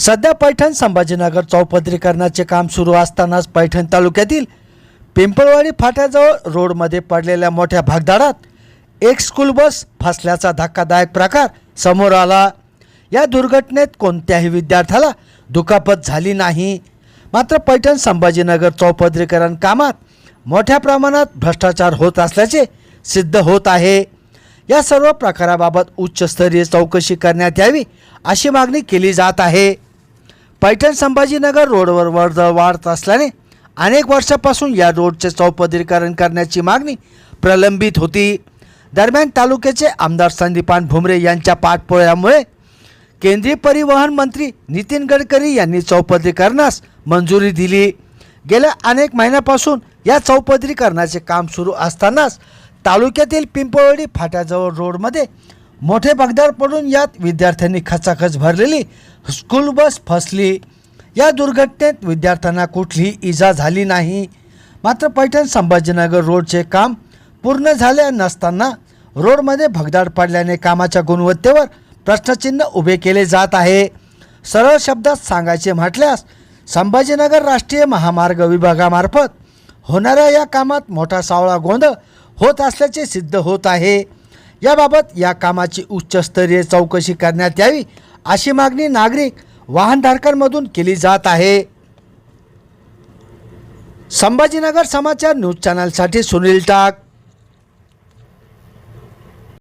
सध्या पैठण संभाजीनगर चौपदरीकरणाचे काम सुरू असतानाच पैठण तालुक्यातील पिंपळवाडी फाट्याजवळ रोडमध्ये पडलेल्या मोठ्या भागदाडात एक स्कूल बस फसल्याचा धक्कादायक प्रकार समोर आला. या दुर्घटनेत कोणत्याही विद्यार्थ्याला दुखापत झाली नाही. मात्र पैठण संभाजीनगर चौपदरीकरण कामात मोठ्या प्रमाणात भ्रष्टाचार होत असल्याचे सिद्ध होत आहे. या सर्व प्रकाराबाबत उच्चस्तरीय चौकशी करण्यात यावी अशी मागणी केली जात आहे. पैठण संभाजीनगर रोडवर वर्दळ वाढत असल्याने अनेक वर्षापासून या रोडचे चौपदरीकरण करण्याची मागणी प्रलंबित होती. दरम्यान तालुक्याचे आमदार संदीपान भुमरे यांच्या पाठपुळ्यामुळे केंद्रीय परिवहन मंत्री नितीन गडकरी यांनी चौपदरीकरणास मंजुरी दिली. गेल्या अनेक महिन्यापासून या चौपदरीकरणाचे काम सुरू असतानाच तालुक्यातील पिंपळवडी फाट्याजवळ रोडमध्ये मोठे भगदाड पडून यात विद्यार्थ्यांनी खचाखच भरलेली स्कूल बस फसली. या दुर्घटनेत विद्यार्थ्यांना कुठलीही इजा झाली नाही. मात्र पैठण संभाजीनगर रोडचे काम पूर्ण झाले नसताना रोडमध्ये भगदाड पडल्याने कामाच्या गुणवत्तेवर प्रश्नचिन्ह उभे केले जात आहे. सरळ शब्दात सांगायचे म्हटल्यास संभाजीनगर राष्ट्रीय महामार्ग विभागामार्फत होणाऱ्या या कामात मोठा सावळा गोंधळ होत असल्याचे सिद्ध होत आहे. याबाबत या कामाची उच्चस्तरीय चौकशी करण्यात यावी अशी मागणी नागरिक वाहनधारकांमधून केली जात आहे. संभाजीनगर समाचार न्यूज चॅनलसाठी सुनील टाक.